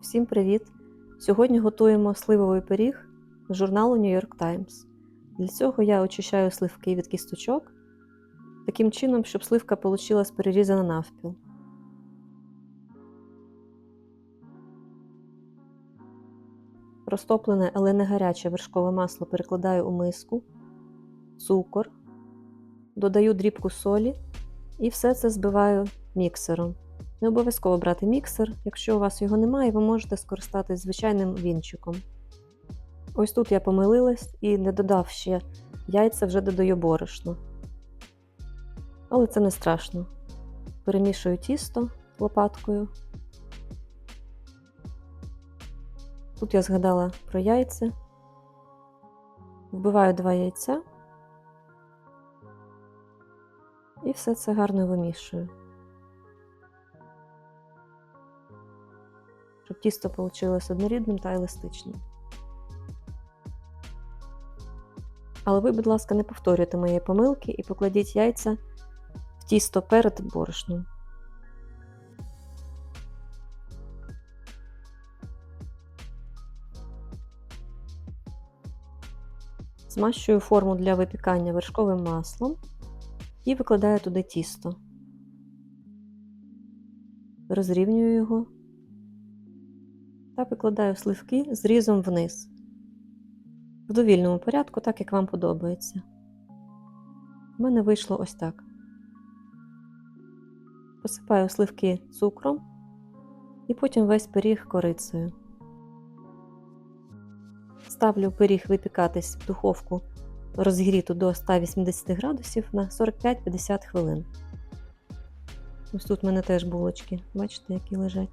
Всім привіт! Сьогодні готуємо сливовий пиріг з журналу New York Times. Для цього я очищаю сливки від кісточок таким чином, щоб сливка вийшла перерізана навпіл. Розтоплене, але не гаряче вершкове масло перекладаю у миску, цукор, додаю дрібку солі і все це збиваю міксером. Не обов'язково брати міксер. Якщо у вас його немає, ви можете скористатись звичайним вінчиком. Ось тут я помилилась і не додав ще яйця, вже додаю борошно. Але це не страшно. Перемішую тісто лопаткою. Тут я згадала про яйця. Вбиваю два яйця і все це гарно вимішую. Щоб тісто вийшло однорідним та еластичним. Але ви, будь ласка, не повторюйте мої помилки і покладіть яйця в тісто перед борошном. Змащую форму для випікання вершковим маслом і викладаю туди тісто. Розрівнюю його та викладаю сливки зрізом вниз. В довільному порядку, так як вам подобається. У мене вийшло ось так. Посипаю сливки цукром і потім весь пиріг корицею. Ставлю пиріг випікатись в духовку розігріту до 180 градусів на 45-50 хвилин. Ось тут в мене теж булочки, бачите, які лежать.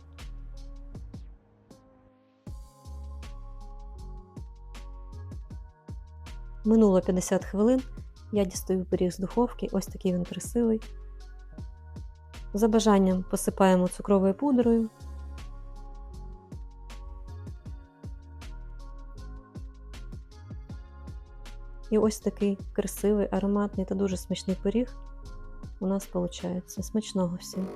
Минуло 50 хвилин, я дістаю пиріг з духовки, ось такий він красивий. За бажанням посипаємо цукровою пудрою. І ось такий красивий, ароматний та дуже смачний пиріг у нас виходить. Смачного всім!